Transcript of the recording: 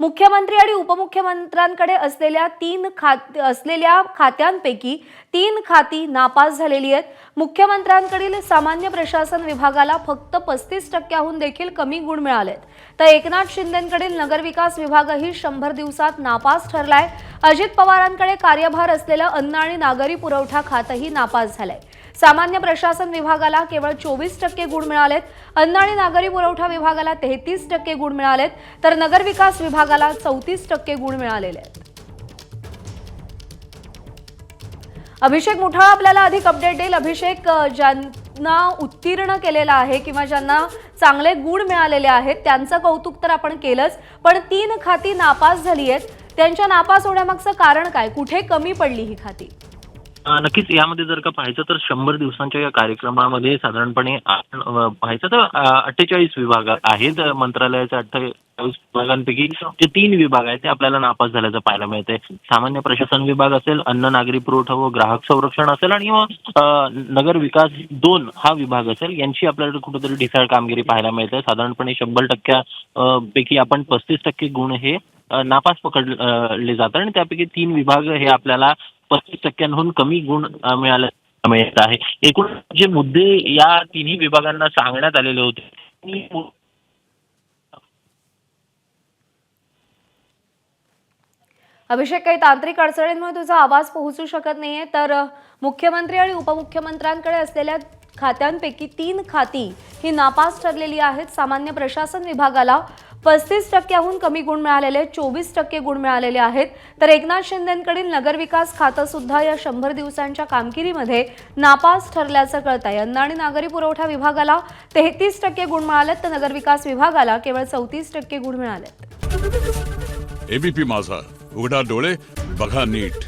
मुख्यमंत्री आणि उपमुख्यमंत्र्यांकडे असलेल्या तीन खात असलेल्या खात्यांपैकी तीन खाती नापास झालेली आहेत. मुख्यमंत्र्यांकडील सामान्य प्रशासन विभागाला फक्त पस्तीस टक्क्याहून देखील कमी गुण मिळालेत. तर एकनाथ शिंदेकडील नगरविकास विभागही शंभर दिवसात नापास ठरलाय. अजित पवारांकडे कार्यभार असलेलं अन्न आणि नागरी पुरवठा खातंही नापास झालंय. सामान्य प्रशासन विभागाला केवळ चोवीस टक्के गुण मिळालेत. अन्न आणि नागरी पुरवठा विभागाला तेहतीस टक्के गुण मिळालेत. तर नगरविकास विभागाला चौतीस टक्के गुण मिळालेले आहेत. अभिषेक मुठाळ आपल्याला अधिक अपडेट देईल. अभिषेक ज्यांना उत्तीर्ण केलेला आहे किंवा ज्यांना चांगले गुण मिळालेले आहेत त्यांचं कौतुक तर आपण केलंच पण तीन खाती नापास झाली आहेत. त्यांच्या नापास होण्यामागचं कारण काय? कुठे कमी पडली ही खाती? नक्कीच यामध्ये जर का पाहायचं तर शंभर दिवसांच्या या कार्यक्रमामध्ये साधारणपणे आपण पाहायचं तर अठ्ठेचाळीस विभाग आहेत. मंत्रालयाच्या अठ्ठेचाळीस विभागांपैकी जे तीन विभाग आहेत ते आपल्याला नापास झाल्याचं पाहायला मिळते सामान्य प्रशासन विभाग असेल अन्न नागरी पुरवठा व ग्राहक संरक्षण असेल आणि नगर विकास दोन हा विभाग असेल यांची आपल्याला कुठेतरी ढिसाळ कामगिरी पाहायला मिळते साधारणपणे शंभर टक्क्या पैकी आपण पस्तीस टक्के गुण हे नापास पकडले जातात आणि त्यापैकी तीन विभाग हे आपल्याला पस्तीस टक्क्यांहून कमी गुण अ, मिळत आहे. एकूण जे मुद्दे या तिन्ही विभागांना सांगण्यात आलेले होते अभिषेक काही तांत्रिक अडचणींमुळे तुझा आवाज पोहोचू शकत नाहीये तर मुख्यमंत्री आणि उपमुख्यमंत्र्यांकडे असलेल्या खात्यांपैकी तीन खाती ही नापास ठरलेली आहेत. सामान्य प्रशासन विभागाला पस्तीस टक्क्याहून कमी गुण मिळालेले चोवीस टक्के गुण मिळालेले आहेत. तर एकनाथ शिंदेकडील नगरविकास खातं सुद्धा या शंभर दिवसांच्या कामगिरीमध्ये नापास ठरल्याचं कळत आहे अन्न आणि नागरी पुरवठा विभागाला तेहतीस टक्के गुण मिळालेत तर नगरविकास विभागाला केवळ चौतीस टक्के गुण मिळालेत. एबीपी माझा. उघडा डोळे बघा नीट.